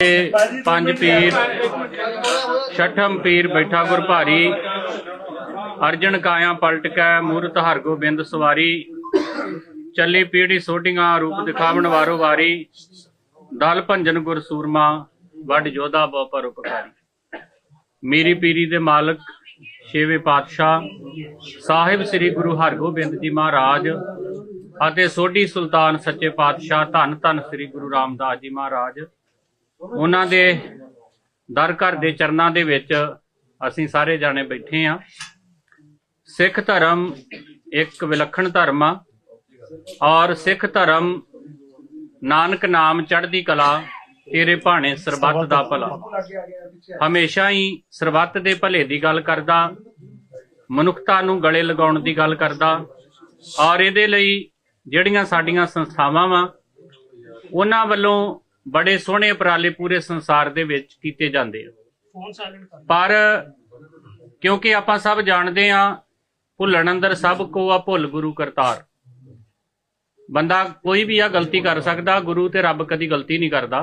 ਤੇ ਪੰਜ ਪੀਰ, ਛਠਮ ਪੀਰ ਬੈਠਾ ਗੁਰ ਭਾਰੀ ਅਰਜਨ ਕਾਇਆ ਪਲਟ ਕੈ, ਮੂਰਤ ਹਰਗੋਬਿੰਦ ਸਵਾਰੀ, ਚੱਲੀ ਪੀੜੀ ਸੋਢੀਆਂ, ਰੂਪ ਦਿਖਾਵਣ ਵਾਰੋ ਵਾਰੀ, ਦਲ ਭੰਜਨ ਗੁਰ ਸੂਰਮਾ ਵੱਡ ਯੋਧਾ ਬਹੁ ਪਰ ਉਪਕਾਰੀ। ਮੇਰੀ ਪੀਰੀ ਦੇ ਮਾਲਕ, ਛੇਵੇਂ ਪਾਤਸ਼ਾਹ, ਸਾਹਿਬ ਸ੍ਰੀ ਗੁਰੂ ਹਰਗੋਬਿੰਦ ਜੀ ਮਹਾਰਾਜ, ਅਤੇ ਸੋਢੀ ਸੁਲਤਾਨ ਸੱਚੇ ਪਾਤਸ਼ਾਹ, ਧੰਨ ਧੰਨ ਸ੍ਰੀ ਗੁਰੂ ਰਾਮਦਾਸ ਜੀ ਮਹਾਰਾਜ ਉਹਨਾਂ ਦੇ ਦਰ ਘਰ ਦੇ ਚਰਨਾਂ ਦੇ ਵਿੱਚ ਅਸੀਂ ਸਾਰੇ ਜਾਣੇ ਬੈਠੇ ਆ ਸਿੱਖ ਧਰਮ ਇੱਕ ਵਿਲੱਖਣ ਧਰਮ ਆ ਔਰ ਸਿੱਖ ਧਰਮ ਨਾਨਕ ਨਾਮ ਚੜ੍ਹਦੀ ਕਲਾ, ਤੇਰੇ ਭਾਣੇ ਸਰਬੱਤ ਦਾ ਭਲਾ। ਹਮੇਸ਼ਾ ਹੀ ਸਰਬੱਤ ਦੇ ਭਲੇ ਦੀ ਗੱਲ ਕਰਦਾ, ਮਨੁੱਖਤਾ ਨੂੰ ਗਲੇ ਲਗਾਉਣ ਦੀ ਗੱਲ ਕਰਦਾ ਔਰ ਇਹਦੇ ਲਈ ਜਿਹੜੀਆਂ ਸਾਡੀਆਂ ਸੰਸਥਾਵਾਂ ਵਾ, ਉਹਨਾਂ ਵੱਲੋਂ ਬੜੇ ਸੋਹਣੇ ਉਪਰਾਲੇ ਪੂਰੇ ਸੰਸਾਰ ਦੇ ਵਿੱਚ ਕੀਤੇ ਜਾਂਦੇ ਆ। ਪਰ ਕਿਉਂਕਿ ਆਪਾਂ ਸਭ ਜਾਣਦੇ ਆ ਭੁੱਲਣ ਅੰਦਰ ਸਭ ਕੋ ਆ ਭੁੱਲ ਗੁਰੂ ਕਰਤਾਰ। ਬੰਦਾ ਕੋਈ ਵੀ ਆ ਗਲਤੀ ਕਰ ਸਕਦਾ ਗੁਰੂ ਤੇ ਰੱਬ ਕਦੀ ਗਲਤੀ ਨਹੀਂ ਕਰਦਾ।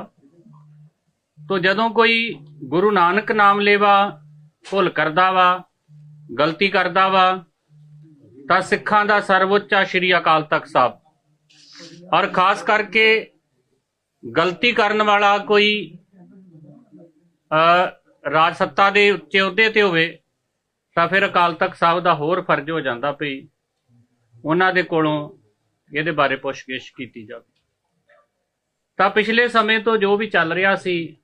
ਤੋ ਜਦੋਂ ਕੋਈ ਗੁਰੂ ਨਾਨਕ ਨਾਮ ਲੇਵਾ ਭੁੱਲ ਕਰਦਾ ਵਾ ਗਲਤੀ ਕਰਦਾ ਵਾ ਤਾਂ ਸਿੱਖਾਂ ਦਾ ਸਰਵਉੱਚ ਸ਼੍ਰੀ ਅਕਾਲ ਤਖਤ ਸਾਹਿਬ। ਔਰ ਖਾਸ ਕਰਕੇ ਗਲਤੀ ਕਰਨ ਵਾਲਾ ਕੋਈ ਰਾਜ ਸੱਤਾ ਦੇ ਉੱਚੇ ਅਹੁਦੇ ਤੇ ਹੋਵੇ, ਤਾਂ ਫਿਰ ਅਕਾਲ ਤਖਤ ਸਾਹਿਬ ਦਾ ਹੋਰ ਫਰਜ਼ ਹੋ ਜਾਂਦਾ ਭਈ ਉਹਨਾਂ ਦੇ ਕੋਲੋਂ ਇਹਦੇ ਬਾਰੇ ਪੁੱਛਗਿੱਛ ਕੀਤੀ ਜਾਵੇ। ਤਾਂ ਪਿਛਲੇ ਸਮੇਂ ਤੋਂ ਜੋ ਵੀ ਚੱਲ ਰਿਹਾ ਸੀ,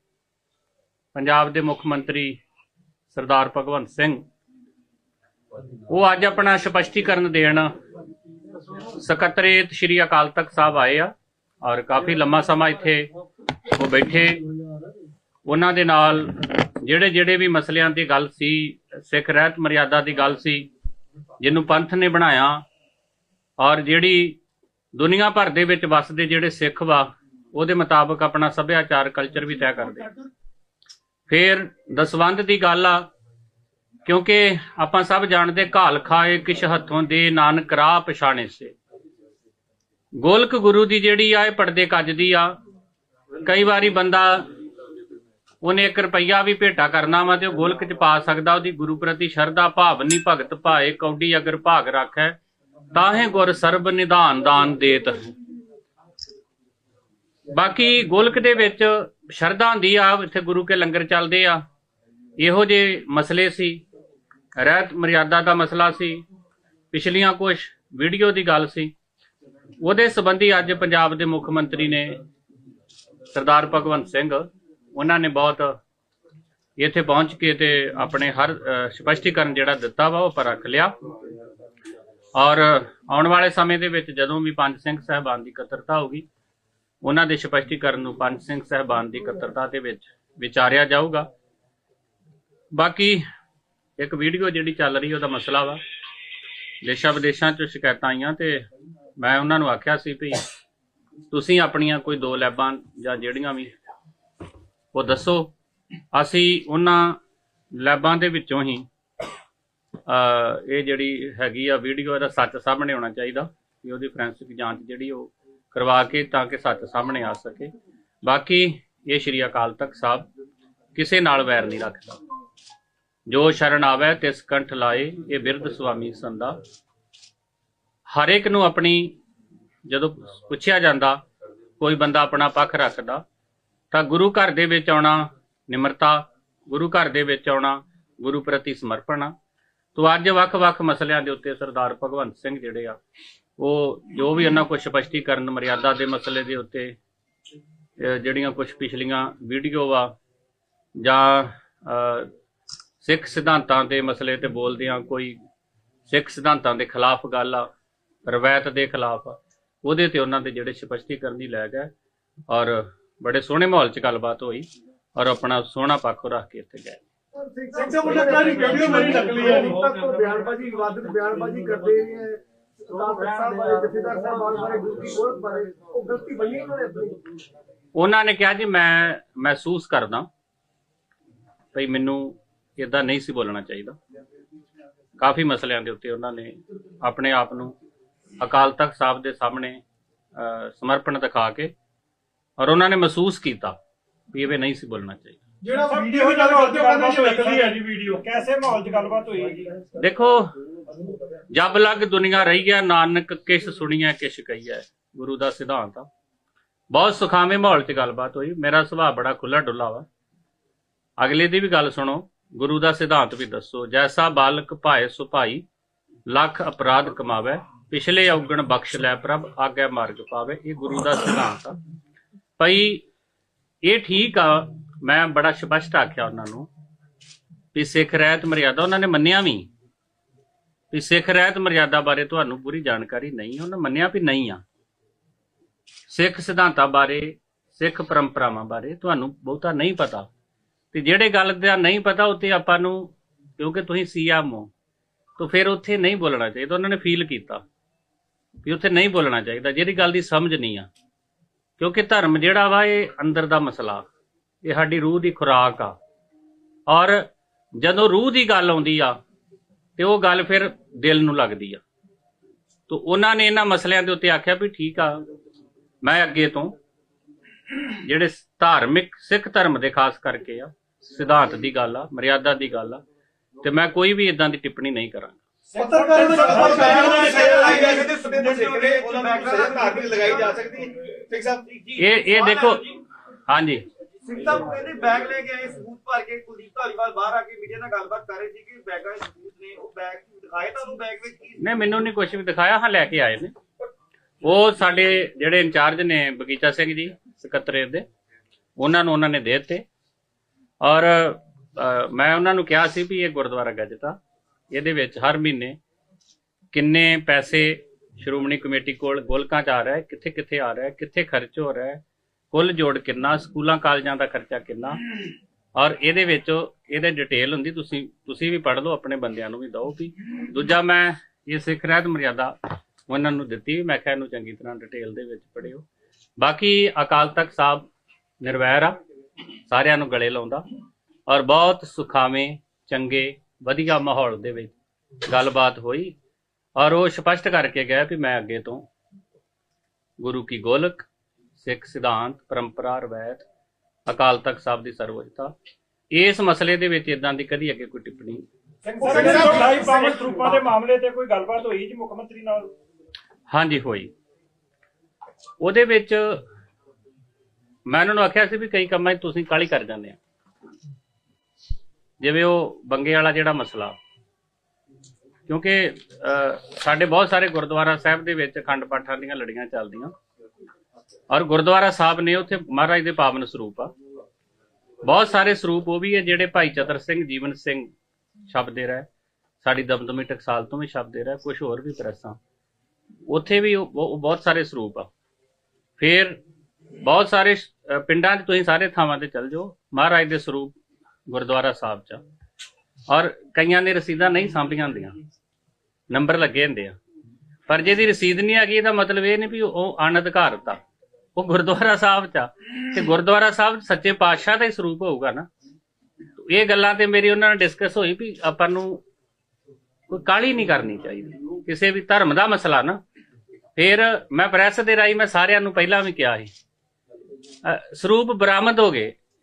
ਪੰਜਾਬ ਦੇ ਮੁੱਖ ਮੰਤਰੀ ਸਰਦਾਰ ਭਗਵੰਤ ਸਿੰਘ, ਉਹ ਅੱਜ ਆਪਣਾ ਸਪਸ਼ਟੀਕਰਨ ਦੇਣ ਸਕੱਤਰੇਤ ਸ਼੍ਰੀ ਅਕਾਲ ਤਖਤ ਸਾਹਿਬ ਆਏ ਆ। ਔਰ ਕਾਫੀ ਲੰਮਾ ਸਮਾਂ ਇੱਥੇ ਉਹ ਬੈਠੇ। ਉਹਨਾਂ ਦੇ ਨਾਲ ਜਿਹੜੇ ਜਿਹੜੇ ਵੀ ਮਸਲਿਆਂ ਦੀ ਗੱਲ ਸੀ, ਸਿੱਖ ਰਹਿਤ ਮਰਿਆਦਾ ਦੀ ਗੱਲ ਸੀ, ਜਿਹਨੂੰ ਪੰਥ ਨੇ ਬਣਾਇਆ, ਔਰ ਜਿਹੜੀ ਦੁਨੀਆ ਭਰ ਦੇ ਵਿੱਚ ਵਸਦੇ ਜਿਹੜੇ ਸਿੱਖ ਵਾ, ਉਹਦੇ ਮੁਤਾਬਕ ਆਪਣਾ ਸੱਭਿਆਚਾਰ ਕਲਚਰ ਵੀ ਤੈਅ ਕਰਦੇ। ਫਿਰ ਦਸਵੰਧ ਦੀ ਗੱਲ ਆ, ਕਿਉਂਕਿ ਆਪਾਂ ਸਭ ਜਾਣਦੇ ਘਾਲ ਖਾਏ ਕਿਛ ਹੱਥੋਂ ਦੇ ਨਾਨਕ ਰਾਹ ਪਛਾਣੇ ਸੇ। ਗੋਲਕ ਗੁਰੂ ਦੀ ਜਿਹੜੀ ਆ, ਇਹ ਪਰਦੇ ਕੱਜਦੀ ਆ। ਕਈ ਵਾਰੀ ਬੰਦਾ ਉਹਨੇ 1 ਰੁਪਈਆ ਵੀ ਭੇਟਾ ਕਰਨਾ ਵਾ ਤੇ ਉਹ ਗੋਲਕ ਚ ਪਾ ਸਕਦਾ, ਉਹਦੀ ਗੁਰੂ ਪ੍ਰਤੀ ਸ਼ਰਧਾ ਭਾਵਨੀ ਭਗਤ ਭਾਏ, ਕੌਡੀ ਅਗਰ ਭਾਗ ਰੱਖੈ, ਤਾਹੇ ਗੁਰ ਸਰਬ ਨਿਧਾਨ ਦਾਨ ਦੇਤ। ਬਾਕੀ ਗੋਲਕ ਦੇ ਵਿੱਚ ਸ਼ਰਧਾ ਹੁੰਦੀ ਆ, ਇੱਥੇ ਗੁਰੂ ਕੇ ਲੰਗਰ ਚੱਲਦੇ ਆ। ਇਹੋ ਜੇ ਮਸਲੇ ਸੀ, ਰਹਿਤ ਮਰਿਆਦਾ ਦਾ ਮਸਲਾ ਸੀ, ਪਿਛਲੀਆਂ ਕੁਝ ਵੀਡੀਓ ਦੀ ਗੱਲ ਸੀ। ਉਹਦੇ ਸੰਬੰਧੀ ਅੱਜ ਪੰਜਾਬ ਦੇ ਮੁੱਖ ਮੰਤਰੀ ਨੇ ਸਰਦਾਰ ਭਗਵੰਤ ਸਿੰਘ, ਉਹਨਾਂ ਨੇ ਬਹੁਤ ਇੱਥੇ ਪਹੁੰਚ ਕੇ ਤੇ ਆਪਣੇ ਹਰ ਸਪਸ਼ਟੀਕਰਨ ਜਿਹੜਾ ਦਿੱਤਾ ਵਾ, ਉਹ ਪਰ ਰੱਖ ਲਿਆ। ਔਰ ਆਉਣ ਵਾਲੇ ਸਮੇਂ ਦੇ ਵਿੱਚ ਜਦੋਂ ਵੀ ਪੰਜ ਸਿੰਘ ਸਹਿਬਾਨ ਦੀ ਇਕੱਤਰਤਾ ਹੋਗੀ ਉਹਨਾਂ ਦੇ ਸਪਸ਼ਟੀਕਰਨ ਨੂੰ ਪੰਜ ਸਿੰਘ ਸਹਿਬਾਨ ਦੀ ਇਕੱਤਰਤਾ ਦੇ ਵਿੱਚ ਵਿਚਾਰਿਆ ਜਾਊਗਾ। ਬਾਕੀ ਇੱਕ ਵੀਡੀਓ ਜਿਹੜੀ ਚੱਲ ਰਹੀ, ਉਹਦਾ ਮਸਲਾ ਵਾ ਦੇਸ਼ਾਂ ਵਿਦੇਸ਼ਾਂ ਚ ਸ਼ਿਕਾਇਤਾਂ ਆਈਆਂ ਤੇ ਮੈਂ ਉਹਨਾਂ ਨੂੰ ਆਖਿਆ ਸੀ ਵੀ ਤੁਸੀਂ ਆਪਣੀਆਂ ਕੋਈ ਦੋ ਲੈਬਾਂ ਜਾਂ ਜਿਹੜੀਆਂ ਵੀ, ਉਹ ਦੱਸੋ। ਅਸੀਂ ਉਹਨਾਂ ਲੈਬਾਂ ਦੇ ਵਿੱਚੋਂ ਹੀ ਇਹ ਜਿਹੜੀ ਹੈਗੀ ਆ ਵੀਡੀਓ ਇਹਦਾ ਸੱਚ ਸਾਹਮਣੇ ਆਉਣਾ ਚਾਹੀਦਾ ਕਿ ਉਹਦੀ ਫੋਰੈਂਸਿਕ ਜਾਂਚ ਜਿਹੜੀ ਉਹ ਕਰਵਾ ਕੇ ਤਾਂ ਕਿ ਸੱਚ ਸਾਹਮਣੇ ਆ ਸਕੇ। ਬਾਕੀ ਇਹ ਸ਼੍ਰੀ ਅਕਾਲ ਤਖਤ ਸਾਹਿਬ ਕਿਸੇ ਨਾਲ ਵੈਰ ਨਹੀਂ ਰੱਖਦਾ। ਜੋ ਸ਼ਰਨ ਆਵੇ ਤਿਸ ਕੰਠ ਲਾਏ, ਇਹ ਬਿਰਧ ਸੁਆਮੀ ਸੰਦਾ ਹਰ ਇੱਕ ਨੂੰ ਆਪਣੀ ਜਦੋਂ ਪੁੱਛਿਆ ਜਾਂਦਾ, ਕੋਈ ਬੰਦਾ ਆਪਣਾ ਪੱਖ ਰੱਖਦਾ, ਤਾਂ ਗੁਰੂ ਘਰ ਦੇ ਵਿੱਚ ਆਉਣਾ ਨਿਮਰਤਾ, ਗੁਰੂ ਘਰ ਦੇ ਵਿੱਚ ਆਉਣਾ ਗੁਰੂ ਪ੍ਰਤੀ ਸਮਰਪਣ ਆ। ਤੋ ਅੱਜ ਵੱਖ-ਵੱਖ ਮਸਲਿਆਂ ਦੇ ਉੱਤੇ ਸਰਦਾਰ ਭਗਵੰਤ ਸਿੰਘ ਜਿਹੜੇ ਆ, ਉਹ ਜੋ ਵੀ ਉਹਨਾਂ ਕੋਲ ਸਪਸ਼ਟੀਕਰਨ ਮਰਿਆਦਾ ਦੇ ਮਸਲੇ ਦੇ ਉੱਤੇ ਜਿਹੜੀਆਂ ਕੁਝ ਪਿਛਲੀਆਂ ਵੀਡੀਓ ਆ, ਜਾਂ ਸਿੱਖ ਸਿਧਾਂਤਾਂ ਦੇ ਮਸਲੇ ਤੇ ਬੋਲਦਿਆਂ ਕੋਈ ਸਿੱਖ ਸਿਧਾਂਤਾਂ ਦੇ ਖਿਲਾਫ ਗੱਲ ਆ ਰਵਾਇਤ ਦੇ ਖਿਲਾਫ। ਆ ਉਹਦੇ ਤੇ ਉਹਨਾਂ ਦੇ ਜਿਹੜੇ ਸਪਸ਼ਟੀਕਰਨ ਦੀ ਲੈ ਗਏ ਔਰ ਬੜੇ ਸੋਹਣੇ ਮਾਹੌਲ 'ਚ ਗੱਲਬਾਤ ਹੋਈ ਔਰ ਆਪਣਾ ਸੋਹਣਾ ਪੱਖ ਰੱਖ ਕੇ ਇੱਥੇ ਗਏ। ਸਿੱਖਾਂ ਵੱਲੋਂ ਕਾਹਦੀ ਵੀਡੀਓ ਮੇਰੀ ਨਕਲੀ ਆ ਤੱਕ ਤੋਂ ਬਿਆਨਬਾਜ਼ੀ ਵਿਵਾਦਿਤ ਬਿਆਨਬਾਜ਼ੀ ਕਰਦੇ ਰਹੇ ਹੈ ਨੇ ਉਹਨਾਂ ਨੇ ਕਿਹਾ ਜੀ, ਮੈਂ ਮਹਿਸੂਸ ਕਰਦਾ ਭਈ ਮੈਨੂੰ ਇਦਾਂ ਨਹੀਂ ਸੀ ਬੋਲਣਾ ਚਾਹੀਦਾ। ਕਾਫੀ ਮਸਲਿਆਂ ਦੇ ਉੱਤੇ ਉਹਨਾਂ ਨੇ ਆਪਣੇ ਆਪ ਨੂੰ ਅਕਾਲ ਤਖਤ ਸਾਹਿਬ ਦੇ ਸਾਹਮਣੇ ਅਹ, ਸਮਰਪਣ ਦਿਖਾ ਕੇ ਔਰ ਉਹਨਾਂ ਨੇ ਮਹਿਸੂਸ ਕੀਤਾ ਵੀ ਇਹ ਨਹੀਂ ਸੀ ਬੋਲਣਾ ਚਾਹੀਦਾ। ਜਿਹੜਾ ਵੀਡੀਓ ਦੀ ਗੱਲ ਕਰਦੇ ਹੋ ਕਹਿੰਦੇ ਕਿ ਨਕਲੀ ਹੈ ਜੀ ਵੀਡੀਓ ਕੈਸੇ ਮਾਹੌਲ 'ਚ ਗੱਲਬਾਤ ਹੋਈ ਹੈ ਜੀ? ਦੇਖੋ ਜਬ ਲਗ ਦੁਨੀਆ ਰਹੀ ਹੈ ਨਾਨਕ ਕਿਛ ਸੁਣੀਐ ਕਿਛ ਕਹੀਐ ਗੁਰੂ ਦਾ ਸਿਧਾਂਤ ਆ। ਬਹੁਤ ਸੁਖਾਵੇਂ ਮਾਹੌਲ 'ਚ ਗੱਲਬਾਤ ਹੋਈ ਮੇਰਾ ਸੁਭਾਅ ਬੜਾ ਖੁੱਲਾ ਡੁੱਲਾ ਵਾ। ਅਗਲੇ ਦੀ ਵੀ ਗੱਲ ਸੁਣੋ ਗੁਰੂ ਦਾ ਸਿਧਾਂਤ ਵੀ ਦੱਸੋ ਜੈਸਾ ਬਾਲਕ ਭਾਏ ਸੁਭਾਈ ਲੱਖ ਅਪਰਾਧ ਕਮਾਵੇ ਪਿਛਲੇ ਔਗਣ ਬਖਸ਼ ਲੈ ਪ੍ਰਭ ਆਗੇ ਮਾਰਗ ਪਾਵੇ, ਇਹ ਗੁਰੂ ਦਾ ਸਿਧਾਂਤ ਆ। ਭਈ ਇਹ ਠੀਕ ਆ, ਮੈਂ ਬੜਾ ਸਪਸ਼ਟ ਆਖਿਆ ਉਹਨਾਂ ਨੂੰ ਵੀ ਸਿੱਖ ਰਹਿਤ ਮਰਿਆਦਾ ਉਹਨਾਂ ਨੇ ਮੰਨਿਆ ਵੀ। ਵੀ ਸਿੱਖ ਰਹਿਤ ਮਰਿਆਦਾ ਬਾਰੇ ਤੁਹਾਨੂੰ ਪੂਰੀ ਜਾਣਕਾਰੀ ਨਹੀਂ, ਉਹਨਾਂ ਮੰਨਿਆ ਵੀ ਨਹੀਂ ਆ। ਸਿੱਖ ਸਿਧਾਂਤਾਂ ਬਾਰੇ, ਸਿੱਖ ਪਰੰਪਰਾਵਾਂ ਬਾਰੇ ਤੁਹਾਨੂੰ ਬਹੁਤਾ ਨਹੀਂ ਪਤਾ। ਤੇ ਜਿਹੜੇ ਗੱਲ ਦਾ ਨਹੀਂ ਪਤਾ ਉੱਤੇ ਆਪਾਂ ਨੂੰ, ਕਿਉਂਕਿ ਤੁਸੀਂ ਸੀਐਮ ਹੋ, ਤਾਂ ਫਿਰ ਉੱਥੇ ਨਹੀਂ ਬੋਲਣਾ ਚਾਹੀਦਾ, ਉਹਨਾਂ ਨੇ ਫੀਲ ਕੀਤਾ। ਵੀ ਉੱਥੇ ਨਹੀਂ ਬੋਲਣਾ ਚਾਹੀਦਾ ਜਿਹੜੀ ਗੱਲ ਦੀ ਸਮਝ ਨਹੀਂ ਆ। ਕਿਉਂਕਿ ਧਰਮ ਜਿਹੜਾ ਵਾ, ਇਹ ਅੰਦਰ ਦਾ ਮਸਲਾ। ਇਹ ਸਾਡੀ ਰੂਹ ਦੀ ਖੁਰਾਕ ਆ। ਔਰ ਜਦੋਂ ਰੂਹ ਦੀ ਗੱਲ ਆਉਂਦੀ ਆ, ਤੇ ਉਹ ਗੱਲ ਫਿਰ ਦਿਲ ਨੂੰ ਲੱਗਦੀ ਆ। ਤੋ ਉਹਨਾਂ ਨੇ ਇਹਨਾਂ ਮਸਲਿਆਂ ਦੇ ਉੱਤੇ ਆਖਿਆ ਵੀ ਠੀਕ ਆ, ਮੈਂ ਅੱਗੇ ਤੋਂ ਜਿਹੜੇ ਧਾਰਮਿਕ, ਸਿੱਖ ਧਰਮ ਦੇ ਖਾਸ ਕਰਕੇ ਆ, ਸਿਧਾਂਤ ਦੀ ਗੱਲ ਆ, ਮਰਿਆਦਾ ਦੀ ਗੱਲ ਆ, ਤੇ ਮੈਂ ਕੋਈ ਵੀ ਇਦਾਂ ਦੀ ਟਿੱਪਣੀ ਨਹੀਂ ਕਰਾਂਗਾ। ਪੱਤਰਕਾਰ ਦੇ ਪਰ ਨਾਲ ਬੈਨ ਲਗਾਈ ਜਾ ਸਕਦੀ ਸੁਪਰੀਮ ਸਿੱਖ ਨੇ ਉਹਨਾਂ ਨੂੰ ਸਜ਼ਾ ਘਾਟ ਵੀ ਲਗਾਈ ਜਾ ਸਕਦੀ ਠੀਕ ਸਾਹਿਬ ਇਹ ਇਹ ਦੇਖੋ ਹਾਂਜੀ ਨੂੰ ਕਹਿੰਦੇ ਬੈਗ ਲੈ ਕੇ ਆਏ ਸਬੂਤ ਭਰ ਕੇ ਕੁਲਦੀਪ ਧਾਲੀਵਾਲ ਬਾਹਰ ਆ ਕੇ ਮੀਡੀਆ ਨਾਲ ਗੱਲਬਾਤ ਕਰ ਰਹੇ ਸੀ ਕਿ ਬੈਗਾਂ ਦੇ ਸਬੂਤ ਨੇ ਉਹ ਬੈਗ ਦਿਖਾਏ ਤੁਹਾਨੂੰ ਬੈਗ ਵਿੱਚ ਕੀ? ਨਹੀਂ ਮੈਨੂੰ ਨਹੀਂ ਕੁਝ ਵੀ ਦਿਖਾਇਆ ਹਾਂ ਲੈ ਕੇ ਆਏ ਨੇ ਉਹ ਸਾਡੇ ਜਿਹੜੇ ਇੰਚਾਰਜ ਨੇ ਬਗੀਚਾ ਸਿੰਘ ਜੀ ਸਕੱਤਰੇਤ ਦੇ ਉਹਨਾਂ ਨੂੰ ਉਹਨਾਂ ਨੇ ਦੇ ਦਿੱਤੇ ਔਰ ਮੈਂ ਉਹਨਾਂ ਨੂੰ ਕਿਹਾ ਸੀ ਵੀ ਇਹ ਗੁਰਦੁਆਰਾ ਗੱਜਤਾ ਇਹਦੇ ਵਿੱਚ ਹਰ ਮਹੀਨੇ ਕਿੰਨੇ ਪੈਸੇ ਸ਼੍ਰੋਮਣੀ ਕਮੇਟੀ ਕੋਲ ਗੋਲਕਾਂ ਚ ਆ ਰਿਹਾ ਹੈ ਕਿੱਥੇ ਕਿੱਥੇ ਆ ਰਿਹਾ ਹੈ, ਕਿੱਥੇ ਖਰਚ ਹੋ ਰਿਹਾ ਹੈ, ਕੁੱਲ ਜੋੜ ਕਿੰਨਾ, ਸਕੂਲਾਂ, ਕਾਲਜਾਂ ਦਾ ਖਰਚਾ ਕਿੰਨਾ? ਔਰ ਇਹਦੇ ਵਿੱਚ ਇਹਦੇ ਡਿਟੇਲ ਹੁੰਦੀ, ਤੁਸੀਂ ਤੁਸੀਂ ਵੀ ਪੜ੍ਹ ਲਓ, ਆਪਣੇ ਬੰਦਿਆਂ ਨੂੰ ਵੀ ਦਿਓ ਵੀ। ਦੂਜਾ ਮੈਂ ਇਹ ਸਿੱਖ ਰਹਿਤ ਮਰਿਆਦਾ ਉਹਨਾਂ ਨੂੰ ਦਿੱਤੀ ਮੈਂ ਕਿਹਾ ਇਹਨੂੰ ਚੰਗੀ ਤਰ੍ਹਾਂ ਡਿਟੇਲ ਦੇ ਵਿੱਚ ਪੜਿਓ ਬਾਕੀ ਅਕਾਲ ਤਖਤ ਸਾਹਿਬ ਨਿਰਵੈਰ ਆ, ਸਾਰਿਆਂ ਨੂੰ ਗਲੇ ਲਾਉਂਦਾ। ਔਰ ਬਹੁਤ ਸੁਖਾਵੇਂ, ਚੰਗੇ ਵਧੀਆ ਮਾਹੌਲ ਦੇ ਵਿੱਚ ਗੱਲਬਾਤ ਹੋਈ ਔਰ ਉਹ ਸਪਸ਼ਟ ਕਰਕੇ ਗਿਆ ਵੀ ਮੈਂ ਅੱਗੇ ਤੋਂ ਗੁਰੂ ਕੀ ਗੋਲਕ ਸਿੱਖ ਸਿਧਾਂਤ ਪਰੰਪਰਾ ਰਵਾਇਤ ਅਕਾਲ ਤਖਤ ਸਾਹਿਬ ਦੀ ਸਰਵਉੱਚਤਾ ਇਸ ਮਸਲੇ ਦੇ ਵਿੱਚ ਇਦਾਂ ਦੀ ਕਦੀ ਅੱਗੇ ਕੋਈ ਟਿੱਪਣੀ? ਸਿੰਘ ਸਾਹਿਬ ਲਾਈਵ ਪਾਵਨ ਸਰੂਪਾਂ ਦੇ ਮਾਮਲੇ ਤੇ ਕੋਈ ਗੱਲਬਾਤ ਹੋਈ ਜੀ ਮੁੱਖ ਮੰਤਰੀ ਨਾਲ? ਹਾਂਜੀ ਹੋਈ। ਉਹਦੇ ਵਿੱਚ ਮੈਂ ਉਹਨਾਂ ਨੂੰ ਆਖਿਆ ਸੀ ਵੀ ਕਈ ਕੰਮਾਂ 'ਚ ਤੁਸੀਂ ਕਾਲੀ ਕਰ ਜਾਂਦੇ ਆ। ਜਿਵੇਂ ਉਹ ਬੰਗੇ ਵਾਲਾ ਜਿਹੜਾ ਮਸਲਾ। ਕਿਉਂਕਿ ਸਾਡੇ ਬਹੁਤ ਸਾਰੇ ਗੁਰਦੁਆਰਾ ਸਾਹਿਬ ਦੇ ਵਿੱਚ ਅਖੰਡ ਪਾਠਾਂ ਦੀਆਂ ਲੜੀਆਂ ਚੱਲਦੀਆਂ। ਔਰ ਗੁਰਦੁਆਰਾ ਸਾਹਿਬ ਨੇ ਉੱਥੇ ਮਹਾਰਾਜ ਦੇ ਪਾਵਨ ਸਰੂਪ ਆ। ਬਹੁਤ ਸਾਰੇ ਸਰੂਪ ਉਹ ਵੀ ਹੈ ਜਿਹੜੇ ਭਾਈ ਚਤਰ ਸਿੰਘ, ਜੀਵਨ ਸਿੰਘ ਛਪਦੇ ਰਹੇ। ਸਾਡੀ ਦਮਦਮੀ ਟਕਸਾਲ ਤੋਂ ਵੀ ਛਪਦੇ ਰਹੇ ਕੁਝ ਹੋਰ ਵੀ ਪ੍ਰੈਸਾਂ। ਉੱਥੇ ਵੀ ਉਹ ਬਹੁਤ ਸਾਰੇ ਸਰੂਪ ਆ। ਫਿਰ ਬਹੁਤ ਸਾਰੇ ਪਿੰਡਾਂ 'ਚ ਤੁਸੀਂ ਸਾਰੇ ਥਾਵਾਂ ਤੇ ਚੱਲ ਜਾਓ। ਮਹਾਰਾਜ ਦੇ ਸਰੂਪ ਗੁਰਦੁਆਰਾ ਸਾਹਿਬ 'ਚ। ਔਰ ਕਈਆਂ ਨੇ ਰਸੀਦਾਂ ਨਹੀਂ ਸਾਂਭੀਆਂ ਹੁੰਦੀਆਂ। ਨੰਬਰ ਲੱਗੇ ਹੁੰਦੇ ਆ। ਪਰ ਜਿਹਦੀ ਰਸੀਦ ਨਹੀਂ ਹੈਗੀ, ਇਹਦਾ ਮਤਲਬ ਇਹ ਨਹੀਂ ਵੀ ਉਹ ਅਣਅਧਿਕਾਰਤ ਆ। ਉਹ ਗੁਰਦੁਆਰਾ ਸਾਹਿਬ 'ਚ ਤੇ ਗੁਰਦੁਆਰਾ ਸਾਹਿਬ ਸੱਚੇ ਪਾਤਸ਼ਾਹ ਦਾ ਹੀ ਸਰੂਪ ਹੋਊਗਾ ਨਾ। ਇਹ ਗੱਲਾਂ ਤੇ ਮੇਰੀ ਉਹਨਾਂ ਨਾਲ ਡਿਸਕਸ ਹੋਈ ਵੀ ਆਪਾਂ ਨੂੰ ਕੋਈ ਕਾਲੀ ਨਹੀਂ ਕਰਨੀ ਚਾਹੀਦੀ। ਕਿਸੇ ਵੀ ਧਰਮ ਦਾ ਮਸਲਾ ਨਾ। ਫਿਰ ਮੈਂ ਪ੍ਰੈਸ ਦੇ ਰਾਹੀਂ ਮੈਂ ਸਾਰਿਆਂ ਨੂੰ ਪਹਿਲਾਂ ਵੀ ਕਿਹਾ ਸੀ। ਸਰੂਪ ਬਰਾਮਦ ਹੋ ਗਏ।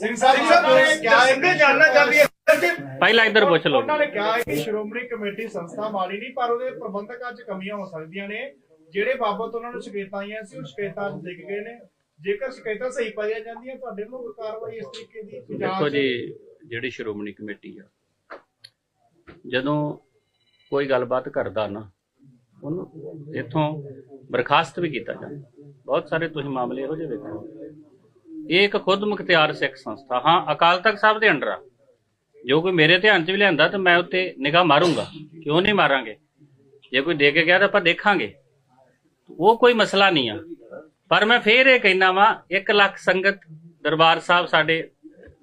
ਸਿੰਘ ਸਿੰਘ ਸਾਹਿਬ ਨੇ ਕਿਹਾ ਹੈ? ਕਿ ਜਾਨਣਾ ਚਾਹੁੰਦੀ ਹੈ ਪਹਿਲਾਂ ਇੱਧਰ ਪੁੱਛ ਲਓ। ਉਹਨਾਂ ਨੇ ਕਿਹਾ ਹੈ ਕਿ ਸ਼੍ਰੋਮਣੀ ਕਮੇਟੀ ਸੰਸਥਾ ਮਾੜੀ ਨਹੀਂ ਪਰ ਉਹਦੇ ਪ੍ਰਬੰਧਕਾਂ 'ਚ ਕਮੀਆਂ ਹੋ ਸਕਦੀਆਂ ਨੇ। ਜਿਹੜੇ ਬਾਬਤ ਉਹਨਾਂ ਨੂੰ ਸ਼ਿਕਾਇਤਾਂ ਆਈਆਂ ਸੀ ਉਹ ਸ਼ਿਕਾਇਤਾਂ ਲਿਖ ਗਏ ਨੇ। ਜੇਕਰ ਸ਼ਿਕਾਇਤਾਂ ਸਹੀ ਪਾਈਆਂ ਜਾਂਦੀਆਂ ਤੁਹਾਡੇ ਵੱਲੋਂ ਕੋਈ ਕਾਰਵਾਈ ਇਸ ਤਰੀਕੇ ਦੀ ਦੇਖੋ ਜੀ ਜਿਹੜੀ ਸ਼੍ਰੋਮਣੀ ਕਮੇਟੀ ਆ ਜਦੋਂ ਕੋਈ ਗੱਲਬਾਤ ਕਰਦਾ ਨਾ ਉਹਨੂੰ ਇੱਥੋਂ ਬਰਖਾਸਤ ਵੀ ਕੀਤਾ ਜਾਂਦਾ। ਬਹੁਤ ਸਾਰੇ ਤੁਸੀਂ ਮਾਮਲੇ ਇਹੋ ਜਿਹੇ ਵੇਖੋ। ਇਹ ਇੱਕ ਖੁਦ ਮੁਖਤਿਆਰ ਸਿੱਖ ਸੰਸਥਾ। ਹਾਂ, ਅਕਾਲ ਤਖਤ ਸਾਹਿਬ ਦੇ ਅੰਡਰ ਆ। ਜੋ ਕੋਈ ਮੇਰੇ ਧਿਆਨ 'ਚ ਵੀ ਲਿਆਂਦਾ ਤਾਂ ਮੈਂ ਉੱਤੇ ਨਿਗਾਹ ਮਾਰੂੰਗਾ। ਕਿਉਂ ਨਹੀਂ ਮਾਰਾਂਗੇ? ਜੇ ਕੋਈ ਦੇ ਕੇ ਗਿਆ ਤਾਂ ਆਪਾਂ ਦੇਖਾਂਗੇ। ਉਹ ਕੋਈ ਮਸਲਾ ਨਹੀਂ ਆ। ਪਰ ਮੈਂ ਫੇਰ ਇਹ ਕਹਿਣਾ ਵਾਂ 1 ਲੱਖ ਸੰਗਤ ਦਰਬਾਰ ਸਾਹਿਬ ਸਾਡੇ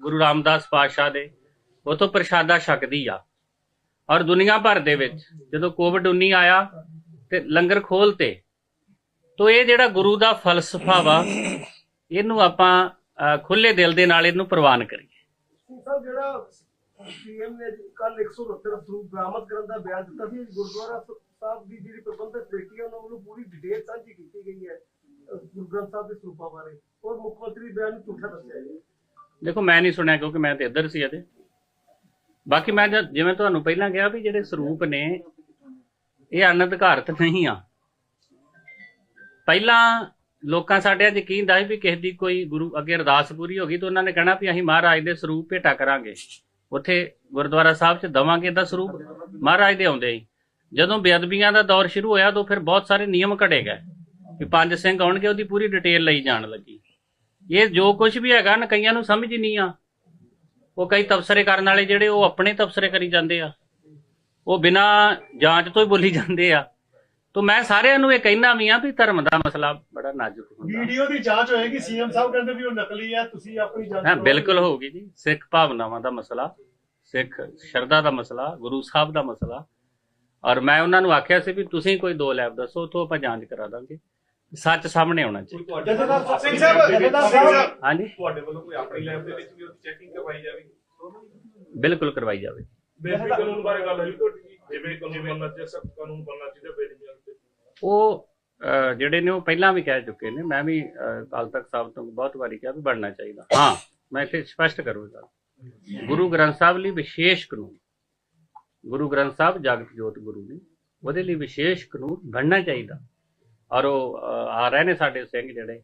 ਗੁਰੂ ਰਾਮਦਾਸ ਪਾਤਸ਼ਾਹ ਦੇ, ਉਥੋਂ ਪ੍ਰਸ਼ਾਦਾ ਛਕਦੀ ਆ। ਔਰ ਦੁਨੀਆ ਭਰ ਦੇ ਵਿੱਚ ਜਦੋਂ ਕੋਵਿਡ 19 ਆਇਆ ਤੇ ਲੰਗਰ ਖੋਲਤੇ, ਤੋ ਇਹ ਜਿਹੜਾ ਗੁਰੂ ਦਾ ਫਲਸਫਾ ਵਾ ਇਹਨੂੰ ਆਪਾਂ ਖੁੱਲੇ ਦਿਲ ਦੇ ਨਾਲ ਇਹਨੂੰ ਪ੍ਰਵਾਨ ਕਰੀਏ। ਸਿੰਘ ਸਾਹਿਬ ਜਿਹੜਾ ਸੀਐਮ ਨੇ ਕੱਲ 169 ਸਰੂਪ ਬਰਾਮਦ ਕਰਨ ਦਾ ਬਿਆਨ ਦਿੱਤਾ ਸੀ ਗੁਰਦੁਆਰਾ ਸ- ਸਾਹਿਬ ਦੀ ਜਿਹੜੀ ਪ੍ਰਬੰਧਕ ਕਮੇਟੀ ਹੈ ਉਹਨਾਂ ਵੱਲੋਂ ਪੂਰੀ ਡਿਟੇਲ ਸਾਂਝੀ ਕੀਤੀ ਗਈ ਹੈ ਅਹ ਗੁਰੂ ਗ੍ਰੰਥ ਸਾਹਿਬ ਦੇ ਸਰੂਪਾਂ ਬਾਰੇ। ਔਰ ਮੁੱਖ ਮੰਤਰੀ ਬਿਆਨ ਨੂੰ ਝੂਠਾ ਦੱਸਿਆ ਹੈ ਦੇਖੋ ਮੈਂ ਨਹੀਂ ਸੁਣਿਆ ਕਿਉਂਕਿ ਮੈਂ ਤੇ ਇੱਧਰ ਸੀ ਅਜੇ। ਬਾਕੀ ਮੈਂ ਜਿਵੇਂ ਤੁਹਾਨੂੰ ਪਹਿਲਾਂ ਕਿਹਾ ਵੀ ਜਿਹੜੇ ਸਰੂਪ ਨੇ ਇਹ ਅਨਧਿਕਾਰਤ ਨਹੀਂ ਆ। ਪਹਿਲਾਂ ਲੋਕਾਂ ਸਾਡੇ ਅੱਜ ਯਕੀਨ ਦਾ ਸੀ ਵੀ ਕਿਸੇ ਦੀ ਕੋਈ ਗੁਰੂ ਅੱਗੇ ਅਰਦਾਸ ਪੂਰੀ ਹੋ ਗਈ ਤਾਂ ਉਹਨਾਂ ਨੇ ਕਹਿਣਾ ਵੀ ਅਸੀਂ ਮਹਾਰਾਜ ਦੇ ਸਰੂਪ ਭੇਟਾ ਕਰਾਂਗੇ ਉੱਥੇ ਗੁਰਦੁਆਰਾ ਸਾਹਿਬ 'ਚ ਦਵਾਂਗੇ ਦਾ ਸਰੂਪ। ਮਹਾਰਾਜ ਦੇ ਆਉਂਦੇ ਹੀ। ਜਦੋਂ ਬੇਅਦਬੀਆਂ ਦਾ ਦੌਰ ਸ਼ੁਰੂ ਹੋਇਆ ਤਾਂ ਫਿਰ ਬਹੁਤ ਸਾਰੇ ਨਿਯਮ ਘੜੇ ਗਏ। ਵੀ ਪੰਜ ਸਿੰਘ ਆਉਣਗੇ, ਉਹਦੀ ਪੂਰੀ ਡਿਟੇਲ ਲਈ ਜਾਣ ਲੱਗੀ। ਇਹ ਜੋ ਕੁਝ ਵੀ ਹੈਗਾ ਨਾ ਕਈਆਂ ਨੂੰ ਸਮਝ ਹੀ ਨਹੀਂ ਆ। ਉਹ ਕਈ ਤਬਸਰੇ ਕਰਨ ਵਾਲੇ ਜਿਹੜੇ ਉਹ ਆਪਣੇ ਤਬਸਰੇ ਕਰੀ ਜਾਂਦੇ ਆ। ਉਹ ਬਿਨਾ ਜਾਂਚ ਤੋਂ ਹੀ ਬੋਲੀ ਜਾਂਦੇ ਆ। ਤਾਂ ਮੈਂ ਸਾਰਿਆਂ ਨੂੰ ਇਹ ਕਹਿਣਾ ਵੀ ਆ ਵੀ ਧਰਮ ਦਾ ਮਸਲਾ ਬੜਾ ਨਾਜ਼ੁਕ ਹੁੰਦਾ। ਵੀਡੀਓ ਦੀ ਜਾਂਚ ਹੋਏਗੀ ਸੀਐਮ ਸਾਹਿਬ ਕਹਿੰਦੇ ਵੀ ਉਹ ਨਕਲੀ ਹੈ ਤੁਸੀਂ ਆਪਣੀ ਜਾਂਚ ਹਾਂ। ਬਿਲਕੁਲ ਹੋਊਗੀ ਜੀ। ਸਿੱਖ ਭਾਵਨਾਵਾਂ ਦਾ ਮਸਲਾ ਸਿੱਖ ਸ਼ਰਧਾ ਦਾ ਮਸਲਾ ਗੁਰੂ ਸਾਹਿਬ ਦਾ ਮਸਲਾ। ਔਰ ਮੈਂ ਉਹਨਾਂ ਨੂੰ ਆਖਿਆ ਸੀ ਵੀ ਤੁਸੀਂ ਕੋਈ ਦੋ ਲੈਬ ਦੱਸੋ ਉਥੋਂ ਆਪਾਂ ਜਾਂਚ ਕਰਾ ਦਾਂਗੇ। ਸੱਚ ਸਾਹਮਣੇ ਆਉਣਾ ਚਾਹੀਦਾ। ਜਥੇਦਾਰ ਸਾਹਿਬ ਸਿੰਘ ਸਾਹਿਬ ਜਥੇਦਾਰ ਸਿੰਘ ਸਾਹਿਬ। ਸਾਹਿਬ ਹਾਂਜੀ। ਤੁਹਾਡੇ ਵੱਲੋਂ ਕੋਈ ਆਪਣੀ ਲੈਬ ਦੇ ਵਿੱਚ ਵੀ ਉਹਦੀ ਚੈਕਿੰਗ ਕਰਵਾਈ ਜਾਵੇਗੀ ਬਿਲਕੁਲ ਕਰਵਾਈ ਜਾਵੇ। ਬੇਸਿਕ ਕਾਨੂੰਨ ਬਾਰੇ ਗੱਲ ਹੋਈ ਤੁਹਾਡੀ ਜੀ? ਜਿਵੇਂ ਕਾਨੂੰਨ ਬਣਨਾ ਚਾਹੀਦਾ ਕਾਨੂੰਨ ਬਣਨਾ ਚਾਹੀਦਾ ਉਹ ਜਿਹੜੇ ਨੇ ਉਹ ਪਹਿਲਾਂ ਵੀ ਕਹਿ ਚੁੱਕੇ ਨੇ ਮੈਂ ਵੀ ਅਹ, ਅਕਾਲ ਤਖਤ ਸਾਹਿਬ ਤੋਂ ਬਹੁਤ ਵਾਰੀ ਕਿਹਾ ਵੀ ਬਣਨਾ ਚਾਹੀਦਾ। ਹਾਂ ਮੈਂ ਇੱਥੇ ਸਪਸ਼ਟ ਕਰੂੰਗਾ ਗੁਰੂ ਗ੍ਰੰਥ ਸਾਹਿਬ ਲਈ ਵਿਸ਼ੇਸ਼ ਕਾਨੂੰਨ ਗੁਰੂ ਗ੍ਰੰਥ ਸਾਹਿਬ ਜਗਤ ਜੋਤ ਗੁਰੂ ਨੇ ਉਹਦੇ ਲਈ ਵਿਸ਼ੇਸ਼ ਕਾਨੂੰਨ ਬਣਨਾ ਚਾਹੀਦਾ। ਔਰ ਉਹ ਆ ਰਹੇ ਨੇ ਸਾਡੇ ਸਿੰਘ ਜਿਹੜੇ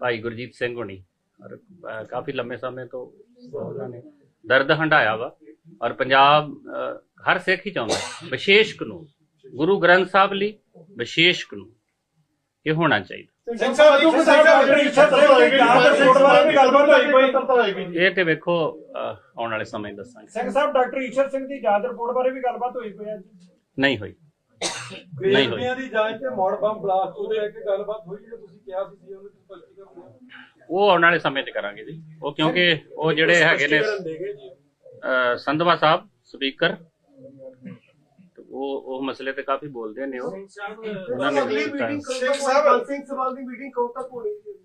ਭਾਈ ਗੁਰਜੀਤ ਸਿੰਘ ਹੋਣੀ ਔਰ ਕਾਫੀ ਲੰਮੇ ਸਮੇਂ ਤੋਂ ਉਹਨਾਂ ਨੇ ਦਰਦ ਹੰਡਾਇਆ ਵਾ। ਔਰ ਪੰਜਾਬ ਹਰ ਸਿੱਖ ਹੀ ਚਾਹੁੰਦਾ ਵਿਸ਼ੇਸ਼ ਕਾਨੂੰਨ। ਗੁਰੂ ਗ੍ਰੰਥ ਸਾਹਿਬ ਲਈ ਵਿਸ਼ੇਸ਼ ਕਾਨੂੰਨ ਇਹ ਹੋਣਾ ਚਾਹੀਦਾ। ਸਿੰਘ ਸਾਹਿਬ ਸਿੰਘ ਸਾਹਿਬ ਡਾਕਟਰ ਇੱਛਾ ਹੋਏਗੀ ਜਾਂਚ ਰਿਪੋਰਟ ਬਾਰੇ ਵੀ ਗੱਲਬਾਤ ਹੋਈ ਕੋਈ? ਹੋਏਗੀ। ਜੀ। ਇਹ ਤੇ ਵੇਖੋ ਆਉਣ ਵਾਲੇ ਸਮੇਂ ਦੱਸਾਂਗੇ। ਸਿੰਘ ਸਾਹਿਬ ਡਾਕਟਰ ਈਸ਼ਰ ਸਿੰਘ ਦੀ ਜਾਂਚ ਰਿਪੋਰਟ ਬਾਰੇ ਵੀ ਗੱਲਬਾਤ ਹੋਈ ਪਈ ਹੈ ਨਹੀਂ ਹੋਈ। ਨਹੀਂ ਹੋਈ। ਦੀ ਜਾਂਚ ਤੇ ਮੋੜ ਬੰਬ ਬਲਾਸਟ ਉਹਦੇ ਲੈ ਕੇ ਗੱਲਬਾਤ ਹੋਈ ਜੇ ਤੁਸੀਂ ਕਿਹਾ ਸੀ ਸੀ ਉਹਨੂੰ ਸਪਸ਼ਟੀਕਰਨ। ਉਹ ਆਉਣ ਵਾਲੇ ਸਮੇਂ 'ਚ ਕਰਾਂਗੇ ਜੀ। ਉਹ ਕਿਉਂਕਿ ਉਹ ਜਿਹੜੇ ਹੈਗੇ ਨੇ ਜੀ। ਸੰਧਵਾ ਸਾਹਿਬ ਸਪੀਕਰ। ਤੇ ਉਹ ਉਹ ਮਸਲੇ ਤੇ ਕਾਫੀ ਬੋਲਦੇ ਨੇ ਉਹ। ਉਹਨਾਂ ਨੇ ਅਗਲੀ ਦਿੱਤਾ ਹੈ। ਮੀਟਿੰਗ ਸਿੰਘ ਸਾਹਿਬ ਸਿੰਘ ਸਵਾਲ ਦੀ ਮੀਟਿੰਗ ਕਦੋਂ ਤੱਕ ਹੋਣੀ ਹੈ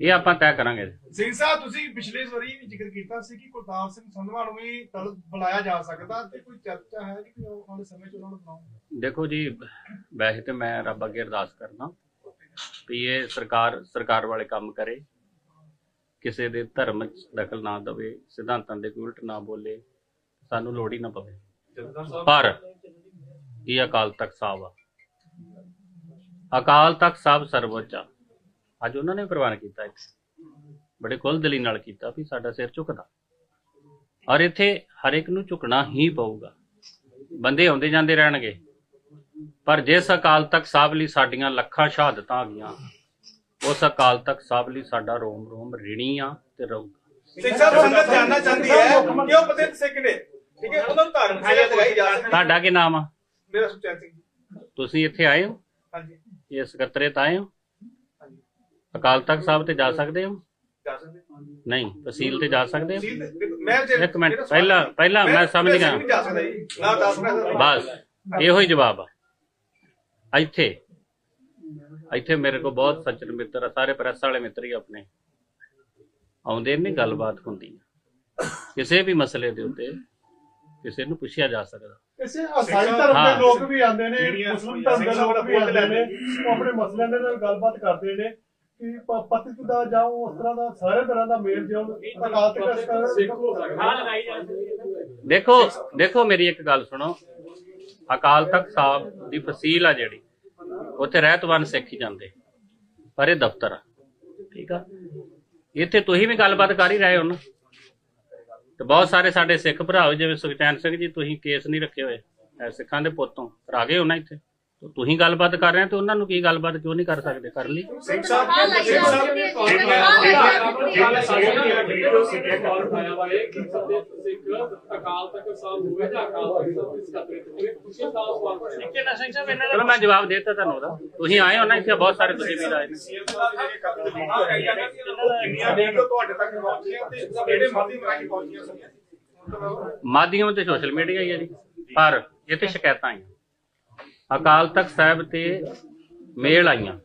ਇਹ ਆਪਾਂ ਤੈਅ ਕਰਾਂਗੇ। ਸਿੰਘ ਸਾਹਿਬ ਤੁਸੀਂ ਪਿਛਲੇ ਵਾਰੀ ਵੀ ਜ਼ਿਕਰ ਕੀਤਾ ਸੀ ਕਿ ਕੁਲਤਾਰ ਸਿੰਘ ਸੰਧਵਾ ਨੂੰ ਵੀ ਤਲ ਬੁਲਾਇਆ ਜਾ ਸਕਦਾ ਤੇ ਕੋਈ ਚਰਚਾ ਹੈ ਕਿ ਆਉਣ ਵਾਲੇ ਸਮੇਂ 'ਚ ਉਹਨਾਂ ਨੂੰ ਬੁਲਾਉਂ ਦੇਖੋ ਜੀ ਵੈਸੇ ਤੇ ਮੈਂ ਰੱਬ ਅੱਗੇ ਅਰਦਾਸ ਕਰਦਾ ਵੀ ਇਹ ਸਰਕਾਰ ਸਰਕਾਰ ਵਾਲੇ ਕੰਮ ਕਰੇ। ਕਿਸੇ ਦੇ ਧਰਮ 'ਚ ਦਖਲ ਨਾ ਦੇਵੇ ਸਿਧਾਂਤਾਂ ਦੇ ਉਲਟ ਨਾ ਬੋਲੇ ਸਾਨੂੰ ਲੋੜ ਹੀ ਨਾ ਪਵੇ। ਪਰ ਇਹ ਅਕਾਲ ਤਖਤ ਸਾਹਿਬ ਆ? ਅਕਾਲ ਤਖਤ ਸਾਹਿਬ ਸਰਵੋੱਚ ਆ। ਅੱਜ ਉਹਨਾਂ ਨੇ ਪ੍ਰਵਾਨ ਕੀਤਾ ਇੱਥੇ। ਬੜੇ ਖੁੱਲ੍ਹ ਦਿਲੀ ਨਾਲ ਕੀਤਾ ਵੀ ਸਾਡਾ ਸਿਰ ਝੁਕਦਾ। ਔਰ ਇੱਥੇ ਹਰ ਇੱਕ ਨੂੰ ਝੁਕਣਾ ਹੀ ਪਊਗਾ। ਬੰਦੇ ਆਉਂਦੇ ਜਾਂਦੇ ਰਹਿਣਗੇ। ਪਰ ਜਿਸ ਅਕਾਲ ਤਖਤ ਸਾਹਿਬ ਲਈ ਸਾਡੀਆਂ ਲੱਖਾਂ ਸ਼ਹਾਦਤਾਂ ਆ ਗਈਆਂ ਉਸ ਅਕਾਲ ਤਖਤ ਸਾਹਿਬ ਲਈ ਸਾਡਾ ਰੋਮ ਰੋਮ ਰਿਣੀ ਆ ਤੇ ਰਹੂਗਾ। ਸਾਹਿਬ ਸੰਗਤ ਜਾਨਣਾ ਚਾਹੁੰਦੀ ਹੈ ਕਿ ਉਹ ਪਤਿਤ ਸਿੱਖ ਨੇ। ਠੀਕ ਹੈ ਉਹਨਾਂ ਨੂੰ ਧਾਰਮਿਕ ਜਾ ਸਕਦੀ ਹੈ। ਤੁਹਾਡਾ ਕੀ ਨਾਮ ਆ? ਮੇਰਾ ਸਿੰਘ ਜੀ। ਤੁਸੀਂ ਇੱਥੇ ਆਏ ਹੋ? ਹਾਂਜੀ। ਇਹ ਸਕੱਤਰੇਤ ਆਏ ਹੋ? ਹਾਂਜੀ। ਅਕਾਲ ਤਖਤ ਸਾਹਿਬ ਤੇ ਜਾ ਸਕਦੇ ਹੋ? ਜਾ ਸਕਦੇ ਹਾਂ। ਨਹੀਂ ਤਹਿਸੀਲ ਤੇ ਜਾ ਸਕਦੇ ਹੋ? ਤਹਿਸੀਲ ਦੇ- ਮੈਂ ਜੇ- ਇੱਕ ਮਿੰਟ, ਸਵਾਲ ਪਹਿਲਾਂ-। ਪਹਿਲਾਂ ਮੈਂ ਸਮਝ ਗਿਆ। ਨਹੀਂ ਜਾ ਸਕਦਾ ਜੀ। ਨਾ ਦੱਸ ਸਕਦਾ ਬਸ ਇਹੋ ਹੀ ਜਵਾਬ ਆ। ਇੱਥੇ ਇੱਥੇ ਮੇਰੇ ਕੋਲ ਬਹੁਤ ਸੱਜਣ ਮਿੱਤਰ ਆ ਸਾਰੇ ਪ੍ਰੈਸ ਵਾਲੇ ਮਿੱਤਰ ਹੀ ਆਪਣੇ। ਆਉਂਦੇ ਨੇ ਗੱਲਬਾਤ ਹੁੰਦੀ। ਆ ਕਿਸੇ ਵੀ ਮਸਲੇ ਦੇ ਉੱਤੇ ਕਿਸੇ ਨੂੰ ਪੁੱਛਿਆ ਜਾ ਸਕਦਾ। ਕਿਸੇ ਅਸਾਈ ਧਰਮ। ਦੇ ਲੋਕ ਵੀ ਆਉਂਦੇ ਨੇ ਜਿਹੜੀਆਂ ਮੁਸਲਿਮ ਧਰਮ ਦੇ ਲੋਕ ਵੀ ਆਉਂਦੇ ਨੇ ਉਹ ਆਪਣੇ ਮਸਲਿਆਂ ਦੇ ਨਾਲ ਗੱਲਬਾਤ ਕਰਦੇ ਨੇ ਕਿ ਪਤਿਤ ਦਾ ਜਾਂ ਉਸ ਤਰ੍ਹਾਂ ਦਾ ਸਾਰੇ ਤਰ੍ਹਾਂ ਦਾ ਮੇਲ ਜੋਲ ਅਕਾਲ ਤਖਤ ਸਿੱਖ ਹੋ ਸਕਦਾ। ਦੇਖੋ ਦੇਖੋ ਮੇਰੀ ਇੱਕ ਗੱਲ ਸੁਣੋ। ਅਕਾਲ ਤਖਤ ਸਾਹਿਬ ਦੀ ਫਸੀਲ ਆ ਜਿਹੜੀ ਉੱਥੇ ਰਹਿਤਵਨ ਸਿੱਖ ਹੀ ਜਾਂਦੇ ਪਰ ਇਹ ਦਫ਼ਤਰ ਆ। ਠੀਕ ਆ? ਇੱਥੇ ਤੁਸੀਂ ਵੀ ਗੱਲਬਾਤ ਕਰ ਹੀ ਰਹੇ ਹੋ ਨਾ। ਤੇ ਬਹੁਤ ਸਾਰੇ ਸਾਡੇ ਸਿੱਖ ਭਰਾ ਹੋਏ ਜਿਵੇਂ ਸੁਖਚੈਨ ਸਿੰਘ ਜੀ, ਤੁਸੀਂ ਕੇਸ ਨਹੀਂ ਰੱਖੇ ਹੋਏ ਸਿੱਖਾਂ ਦੇ ਪੁੱਤੋਂ ਪਰ ਆ ਗਏ ਹੋ ਨਾ ਇੱਥੇ? ਤੁਸੀਂ ਗੱਲਬਾਤ ਕਰ ਰਹੇ ਹੋ ਤੇ ਉਹਨਾਂ ਨੂੰ ਕੀ ਗੱਲਬਾਤ ਕਿਉਂ ਨਹੀਂ ਕਰ ਸਕਦੇ ਕਰ ਲਈ ਸਿੰਘ ਸਾਹਿਬ ਸਿੰਘ ਸਾਹਿਬ ਸਿੱਖ ਅਕਾਲ ਤਖਤ ਸਾਹਿਬ ਹੋਵੇ ਜਾਂ ਅਕਾਲ ਤਖਤ ਸਾਹਿਬ ਇਸ ਕਤਰੇ ਹੋਵੇ ਤੁਸੀਂ ਦਾ ਸਵਾਲ ਪੁੱਛਿਆ ਚਲੋ ਮੈਂ ਜਵਾਬ ਦੇਤਾ ਤੁਹਾਨੂੰ ਉਹਦਾ ਤੁਸੀਂ ਆਏ ਹੋ ਨਾ ਇੱਥੇ ਬਹੁਤ ਸਾਰੇ ਤੁਸੀਂ ਵੀ ਆਏ ਨੇ ਸੀਐਮ ਸਾਹਿਬ ਜਿਹੜੇ ਕਤਲ ਦੀ ਵੀਡੀਓ ਆਈਆਂ ਨੇ ਉਹ ਕਿੰਨੀਆਂ ਵੀਡੀਓ ਤੁਹਾਡੇ ਤੱਕ ਪਹੁੰਚੀਆਂ ਤੇ ਕਿਹੜੇ ਮਾਧਿਅਮ ਰਾਹੀਂ ਪਹੁੰਚੀਆਂ ਸੀ ਮਾਧਿਅਮ ਤੇ ਸੋਸ਼ਲ ਮੀਡੀਆ ਹੀ ਹੈ ਜੀ ਪਰ ਇਹ ਤੇ ਸ਼ਿਕਾਇਤਾਂ ਆਈਆਂ ਅਕਾਲ ਤਖਤ ਸਾਹਿਬ ਤੇ ਮੇਲ ਆਈਆਂ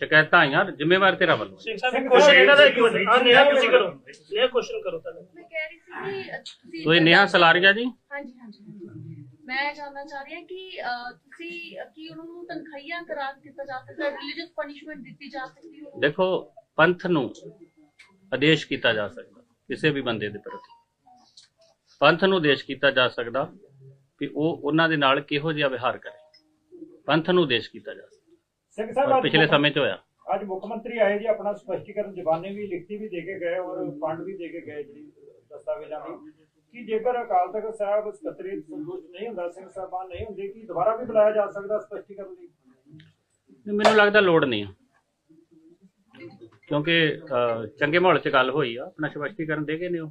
ਸ਼ਿਕਾਇਤਾਂ ਆਈਆਂ ਜ਼ਿੰਮੇਵਾਰ ਤੇਰਾ ਵੱਲੋਂ। ਕੁਐਸਚਨ ਇਹਨਾਂ ਦਾ ਇੱਕ ਮਿੰਟ ਆ ਨਿਆ ਤੁਸੀਂ ਕਰੋ। ਨਿਆ ਕੁਐਸਚਨ ਕਰੋ ਤਾਂ ਮੈਂ ਕਹਿ ਰਹੀ ਸੀ ਕਿ ਅ, ਤੁਸੀਂ ਤੁਸੀਂ ਨੇਹਾ ਸਲਾਰੀਆ ਜੀ? ਹਾਂਜੀ ਹਾਂਜੀ ਹਾਂਜੀ। ਮੈਂ ਜਾਣਨਾ ਚਾਹ ਰਹੀ ਹਾਂ ਕਿ ਤੁਸੀਂ ਕੀ ਉਹਨਾਂ ਨੂੰ ਤਨਖਾਹੀਆਂ ਕਰਾ ਦਿੱਤਾ ਜਾ ਸਕਦਾ ਰਿਲੀਜੀਅਸ ਪਨਿਸ਼ਮੈਂਟ ਦਿੱਤੀ ਜਾ ਸਕਦੀ ਹੈ? ਦੇਖੋ ਪੰਥ ਨੂੰ ਆਦੇਸ਼ ਕੀਤਾ ਜਾ ਸਕਦਾ ਕਿਸੇ ਵੀ ਬੰਦੇ ਦੇ ਪ੍ਰਤੀ। ਪੰਥ ਨੂੰ ਆਦੇਸ਼ ਕੀਤਾ ਜਾ ਸਕਦਾ ਕਿ ਉਹ ਉਹਨਾਂ ਦੇ ਨਾਲ ਕਿਹੋ ਜਿਹਾ ਵਿਹਾਰ ਕਰੇ। ਪੰਥ ਨੂੰ ਆਦੇਸ਼ ਕੀਤਾ ਜਾ ਸਕਦਾ। ਸਿੰਘ ਸਾਹਿਬ ਪਿਛਲੇ ਸਮੇਂ 'ਚ ਹੋਇਆ। ਅੱਜ ਮੁੱਖ ਮੰਤਰੀ ਆਏ ਜੀ ਆਪਣਾ ਸਪਸ਼ਟੀਕਰਨ ਜ਼ਬਾਨੀ ਵੀ ਲਿਖਤੀ ਵੀ ਦੇ ਕੇ ਗਏ ਔਰ ਫੰਡ ਵੀ ਦੇ ਕੇ ਗਏ ਜਿਹੜੀ ਦਸਤਾਵੇਜ਼ਾਂ ਦੀ। ਕਿ ਜੇਕਰ ਅਕਾਲ ਤਖਤ ਸਾਹਿਬ ਸਕੱਤਰੀ ਸੰਤੁਸ਼ਟ ਨਹੀਂ ਹੁੰਦਾ ਸਿੰਘ ਸਾਹਿਬਾਨ ਨਹੀਂ ਹੁੰਦੇ ਕਿ ਦੁਬਾਰਾ ਵੀ ਬੁਲਾਇਆ ਜਾ ਸਕਦਾ ਸਪਸ਼ਟੀਕਰਨ ਲਈ ਮੈਨੂੰ ਲੱਗਦਾ ਲੋੜ ਨਹੀਂ ਕਿਉਂਕਿ ਚੰਗੇ ਮਾਹੌਲ 'ਚ ਗੱਲ ਹੋਈ ਆ ਆਪਣਾ ਸਪਸ਼ਟੀਕਰਨ ਦੇ ਗਏ ਨੇ ਉਹ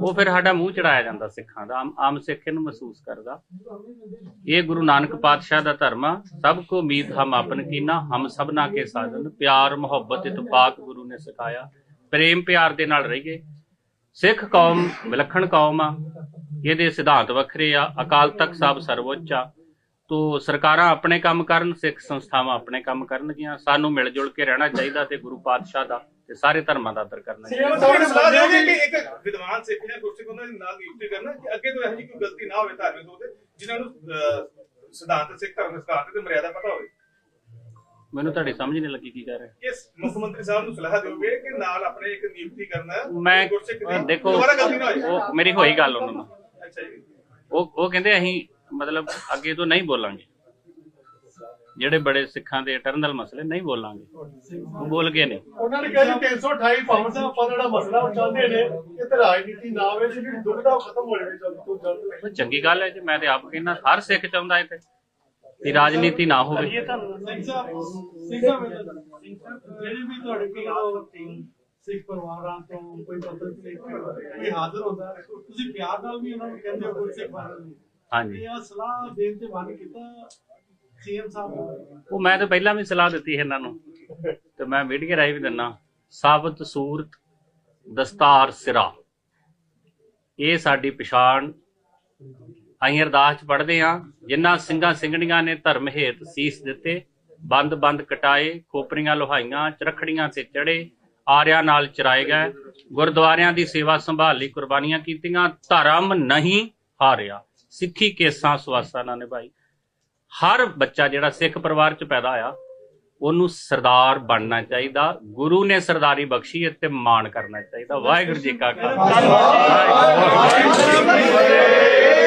ਉਹ ਫਿਰ ਸਾਡਾ ਮੂੰਹ ਚੜਾਇਆ ਜਾਂਦਾ ਸਿੱਖਾਂ ਦਾ, ਆਮ- ਆਮ ਸਿੱਖ ਇਹਨੂੰ ਮਹਿਸੂਸ ਕਰਦਾ। ਇਹ ਗੁਰੂ ਨਾਨਕ ਪਾਤਸ਼ਾਹ ਦਾ ਧਰਮ ਆ, ਸਭ ਕੋ ਉਮੀਦ ਹਮ ਆਪਨ ਕੀਨਾ, ਹਮ ਸਭਨਾ ਕੇ ਸਾਜਨ ਪਿਆਰ, ਮੁਹੱਬਤ ਇਤਫਾਕ ਗੁਰੂ ਨੇ ਸਿਖਾਇਆ। ਪ੍ਰੇਮ, ਪਿਆਰ ਦੇ ਨਾਲ ਰਹੀਏ। ਸਿੱਖ ਕੌਮ ਵਿਲੱਖਣ ਕੌਮ ਆ, ਇਹਦੇ ਸਿਧਾਂਤ ਵੱਖਰੇ ਆ। ਅਕਾਲ ਤਖਤ ਸਾਹਿਬ ਸਰਵਉੱਚ ਆ। ਤੋ ਸਰਕਾਰਾਂ ਆਪਣੇ ਕੰਮ ਕਰਨ, ਸਿੱਖ ਸੰਸਥਾਵਾਂ ਆਪਣੇ ਕੰਮ ਕਰਨਗੀਆਂ। ਸਾਨੂੰ ਮਿਲ ਜੁਲ ਕੇ ਰਹਿਣਾ ਚਾਹੀਦਾ ਤੇ ਗੁਰੂ ਪਾਤਸ਼ਾਹ ਦਾ ਤੇ ਸਾਰੇ ਧਰਮਾਂ ਦਾ ਆਦਰ ਕਰਨਾ ਚਾਹੀਦਾ ਸੀਐਮ ਸਾਹਿਬ ਨੇ ਸਲਾਹ ਦਿਓਗੇ ਕਿ ਇੱਕ ਵਿਦਵਾਨ ਸਿੱਖ ਜਾਂ ਗੁਰਸਿੱਖ ਉਹਨਾਂ ਦੇ ਨਾਲ ਨਿਯੁਕਤੀ ਕਰਨਾ ਕਿ ਅੱਗੇ ਤੋਂ ਇਹੋ ਜਿਹੀ ਕੋਈ ਗਲਤੀ ਨਾ ਹੋਵੇ ਧਾਰਮਿਕ ਤੌਰ ਤੇ ਜਿਨ੍ਹਾਂ ਨੂੰ ਅਹ, ਸਿਧਾਂਤ ਸਿੱਖ ਧਰਮ ਦੇ ਸਿਧਾਂਤ ਤੇ ਮਰਿਆਦਾ ਪਤਾ ਹੋਵੇ। ਮੈਨੂੰ ਤੁਹਾਡੀ ਸਮਝ ਨਹੀਂ ਲੱਗੀ ਕੀ ਕਹਿ ਰਹੇ ਕਿ ਮੁੱਖ ਮੰਤਰੀ ਸਾਹਿਬ ਨੂੰ ਸਲਾਹ ਦਿਓਗੇ ਕਿ ਨਾਲ ਆਪਣੇ ਇੱਕ ਨਿਯੁਕਤੀ ਕਰਨਾ ਮੈਂ ਗੁਰਸਿੱਖ ਦੀ? ਅਹ ਦੇਖੋ ਉਹ ਮੇਰੀ ਹੋਈ ਗੱਲ ਉਹਨਾਂ ਨਾਲ। ਅੱਛਾ ਜੀ। ਉਹ ਉਹ ਕਹਿੰਦੇ ਅਸੀਂ ਮਤਲਬ ਅੱਗੇ ਤੋਂ ਨਹੀਂ ਬੋਲਾਂਗੇ। ਜਿਹੜੇ ਬੜੇ ਸਿੱਖਾਂ ਦੇ ਇਟਰਨਲ ਮਸਲੇ ਨਹੀਂ ਬੋਲਾਂਗੇ। ਉਹ ਬੋਲ ਗਏ ਨੇ ਉਹਨਾਂ ਨੇ ਕਿਹਾ ਜੀ 328 ਪਾਉਂਡ ਦਾ ਆਪਾਂ ਜਿਹੜਾ ਮਸਲਾ ਚਾਹੁੰਦੇ ਨੇ ਕਿ ਤੇ ਰਾਜਨੀਤੀ ਨਾ ਹੋਵੇ ਜਿਹੜੀ ਦੁਬਿਧਾ ਉਹ ਖਤਮ ਹੋ ਜਾਵੇ ਜਲਦੀ ਤੋਂ ਜਲਦ ਚੰਗੀ ਗੱਲ ਹੈ ਜੀ ਮੈਂ ਤੇ ਆਪ ਕਹਿੰਦਾ ਹਰ ਸਿੱਖ ਚਾਹੁੰਦਾ ਹੈ ਤੇ ਕਿ ਰਾਜਨੀਤੀ ਨਾ ਹੋਵੇ। ਸਿੰਘ ਸਾਹਿਬ ਸਿੰਘ ਸਾਹਿਬ ਜਿਹੜੇ ਵੀ ਤੁਹਾਡੇ ਕੋਲ ਸਿੱਖ ਪਰਿਵਾਰਾਂ ਤੋਂ ਕੋਈ ਪੱਤਰ ਕੋਈ ਹਾਜ਼ਰ ਹੁੰਦਾ ਤੁਸੀਂ ਪਿਆਰ ਨਾਲ ਵੀ ਉਹਨਾਂ ਨੂੰ ਕਹਿੰਦੇ ਹੋ ਕੋਈ ਸਿੱਖ ਪਰਿਵਾਰ ਨੂੰ ਹਾਂਜੀ। ਇਹ ਸਲਾਹ ਦੇਣ ਤੇ ਮਨ ਕੀਤਾ ਸੀਐਮ ਸਾਹਿਬ ਉਹ ਮੈਂ ਤਾਂ ਪਹਿਲਾਂ ਵੀ ਸਲਾਹ ਦਿੱਤੀ ਹੈ ਇਹਨਾਂ ਨੂੰ। ਤੇ ਮੈਂ ਮੀਡੀਆ ਰਾਹੀਂ ਵੀ ਦਿੰਨਾ, ਸਾਬਤ ਸੂਰਤ, ਦਸਤਾਰ ਸਿਰਾ। ਇਹ ਸਾਡੀ ਪਛਾਣ। ਅਸੀਂ ਅਰਦਾਸ ਚ ਪੜ੍ਹਦੇ ਹਾਂ ਜਿਨ੍ਹਾਂ ਸਿੰਘਾਂ ਸਿੰਘਣੀਆਂ ਨੇ ਧਰਮ ਹੇਤ ਸੀਸ ਦਿੱਤੇ, ਬੰਦ ਬੰਦ ਕਟਾਏ, ਖੋਪਰੀਆਂ ਲੋਹਾਈਆਂ, ਚਰਖੜੀਆਂ ਤੇ ਚੜੇ, ਆਰਿਆਂ ਨਾਲ ਚਰਾਏ ਗਏ, ਗੁਰਦੁਆਰਿਆਂ ਦੀ ਸੇਵਾ ਸੰਭਾਲ ਲਈ ਕੁਰਬਾਨੀਆਂ ਕੀਤੀਆਂ, ਧਰਮ ਨਹੀਂ ਹਾਰਿਆ। ਸਿੱਖੀ ਕੇਸਾਂ ਸਵਾਸਾਂ ਨਾਲ ਨਿਭਾਈ। ਹਰ ਬੱਚਾ ਜਿਹੜਾ ਸਿੱਖ ਪਰਿਵਾਰ ਚ ਪੈਦਾ ਹੋਇਆ, ਉਹਨੂੰ ਸਰਦਾਰ ਬਣਨਾ ਚਾਹੀਦਾ, ਗੁਰੂ ਨੇ ਸਰਦਾਰੀ ਬਖਸ਼ੀ ਤੇ ਮਾਣ ਕਰਨਾ ਚਾਹੀਦਾ। ਵਾਹਿਗੁਰੂ ਜੀ ਕਾ ਖਾਲਸਾ। ਵਾਹਿਗੁਰੂ ਜੀ ਕੀ ਫਤਿਹ।